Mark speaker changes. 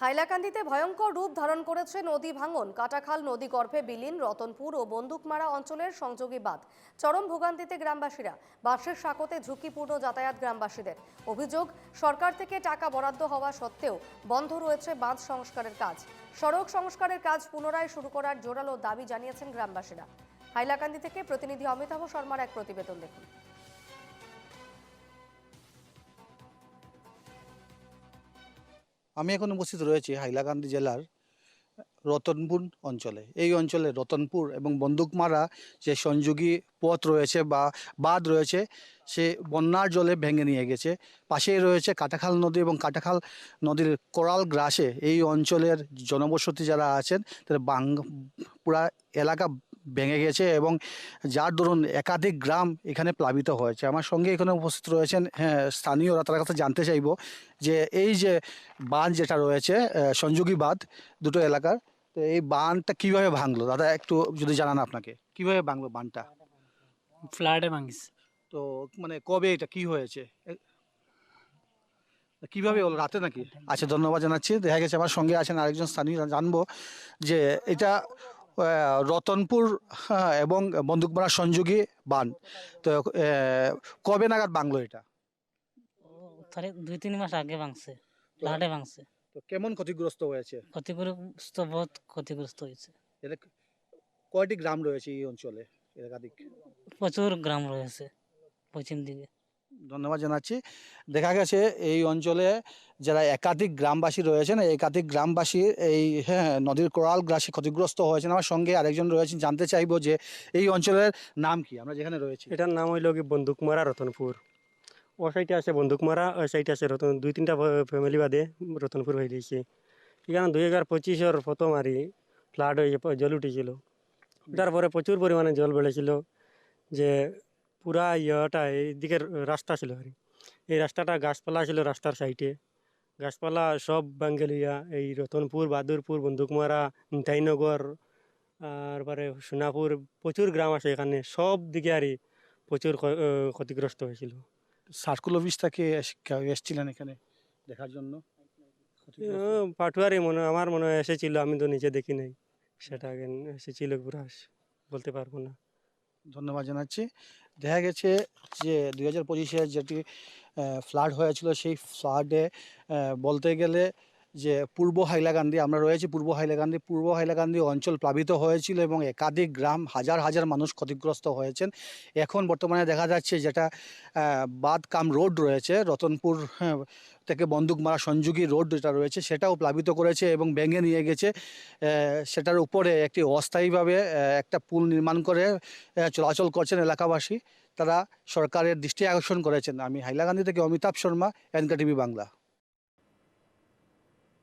Speaker 1: হাইলাকান্দিতে ভয়ঙ্কর রূপ ধারণ করেছে নদী ভাঙন। কাটাখাল নদী গর্ভে বিলীন, রতনপুর ও বন্দুকমারা অঞ্চলের সংযোগী বাঁধ। চরম ভোগান্তিতে গ্রামবাসীরা বাঁশের সাঁকোতে ঝুঁকিপূর্ণ যাতায়াত গ্রামবাসীদের। অভিযোগ, সরকার থেকে টাকা বরাদ্দ হওয়া সত্ত্বেও বন্ধ রয়েছে বাঁধ সংস্কারের কাজ। সড়ক সংস্কারের কাজ পুনরায় শুরু করার জোরালো দাবি জানিয়েছেন গ্রামবাসীরা। হাইলাকান্দি থেকে প্রতিনিধি অমিতাভ শর্মার এক প্রতিবেদন দেখুন।
Speaker 2: আমি এখন উপস্থিত রয়েছি হাইলাকান্দি জেলার রতনপুর অঞ্চলে। এই অঞ্চলে রতনপুর এবং বন্দুকমারা যে সংযোগী পথ রয়েছে বা বাঁধ রয়েছে, সে বন্যার জলে ভেঙে নিয়ে গেছে। পাশেই রয়েছে কাটাখাল নদী এবং কাটাখাল নদীর কোরাল গ্রাসে এই অঞ্চলের জনবসতি যারা আছেন, তাদের বাং পুরা এলাকা ভেঙে গেছে এবং যার দরুন একাধিক গ্রাম এখানে প্লাবিত হয়েছে। আমার সঙ্গে এখানে উপস্থিত রয়েছেন হ্যাঁ স্থানীয়রা তার কাছে জানতে চাইব যে এই যে বাঁধ যেটা রয়েছে সংযোগী বাঁধ দুটো এলাকার তো এই বাঁধটা কীভাবে ভাঙলো? দাদা একটু যদি জানান আপনাকে। কীভাবে ভাঙলো বাঁধটা?
Speaker 3: ফ্ল্যাটে ভাঙিছে
Speaker 2: তো মানে কবে এটা কি হয়েছে? কীভাবে হলো রাতে নাকি? আচ্ছা ধন্যবাদ জানাচ্ছি। দেখা গেছে আমার সঙ্গে আছেন আরেকজন স্থানীয় জানব যে এটা রতনপুর হ্যাঁ, এবং বন্দুকমারা সংযোগী বান। তো কবে নাগাদ বাংলো এটা?
Speaker 3: ও দুই তিন মাস আগে ভাঙছে ফ্ল্যাটে ভাঙছে।
Speaker 2: তো কেমন ক্ষতিগ্রস্ত হয়েছে?
Speaker 3: ক্ষতিগ্রস্ত বহুত ক্ষতিগ্রস্ত হয়েছে।
Speaker 2: কয়টি গ্রাম রয়েছে এই অঞ্চলে একাধিক
Speaker 3: প্রচুর গ্রাম রয়েছে পশ্চিম দিকে।
Speaker 2: ধন্যবাদ জানাচ্ছি। দেখা গেছে এই অঞ্চলে যারা একাধিক গ্রামবাসী রয়েছেন একাধিক গ্রামবাসী এই হ্যাঁ নদীর কোরাল গ্রাসে ক্ষতিগ্রস্ত হয়েছেন। আমার সঙ্গে আরেকজন রয়েছেন জানতে চাইব যে এই অঞ্চলের নাম কি? আমরা যেখানে রয়েছি।
Speaker 4: এটার নাম হইল কি বন্দুকমারা রতনপুর। ও সাইডে আছে বন্দুকমারা ওই সাইডে আছে রতন দুই তিনটা ফ্যামিলি বাদে রতনপুর হয়ে দিয়েছে এখানে দুই হাজার পঁচিশের প্রথম আর ফ্লাড হয়ে জল উঠেছিল। তারপরে প্রচুর পরিমাণে জল বেড়েছিল যে পুরা ইয়েটা এই দিকের রাস্তা ছিল আর এই রাস্তাটা গাছপালা ছিল রাস্তার সাইডে। গাছপালা সব বাঙ্গেলিয়া এই রতনপুর বাদুরপুর বন্দুকমারা নিতাইনগর আর পরে সোনাপুর প্রচুর গ্রাম আছে এখানে। সব দিকে আর প্রচুর ক্ষতিগ্রস্ত হয়েছিল।
Speaker 2: সার্কুল অফিস থেকে এসছিলেন এখানে দেখার জন্য?
Speaker 4: আহ, পাটুয়ারি মনে আমার মনে হয় এসেছিল আমি তো নিজে দেখি নাই। সেটা এসেছিল পুরা বলতে পারব না।
Speaker 2: ধন্যবাদ জানাচ্ছি। দেখা গেছে যে দু হাজার পঁচিশে যেটি ফ্লাড হয়েছিল, সেই ফ্লাডে বলতে গেলে যে পূর্ব হাইলাকান্দি আমরা রয়েছি পূর্ব হাইলাকান্দি। পূর্ব হাইলাকান্দি অঞ্চল প্লাবিত হয়েছিল এবং একাধিক গ্রাম হাজার হাজার মানুষ ক্ষতিগ্রস্ত হয়েছেন। এখন বর্তমানে দেখা যাচ্ছে যেটা আহ, বাদকাম রোড রয়েছে রতনপুর হ্যাঁ, থেকে বন্দুকমারা সংযোগী রোড যেটা রয়েছে সেটাও প্লাবিত করেছে এবং ভেঙে নিয়ে গেছে। সেটার উপরে একটি অস্থায়ীভাবে একটা পুল নির্মাণ করে চলাচল করছেন এলাকাবাসী। তারা সরকারের দৃষ্টি আকর্ষণ করেছেন। আমি হাইলাকান্দি থেকে অমিতাভ শর্মা এনকা টিভি বাংলা।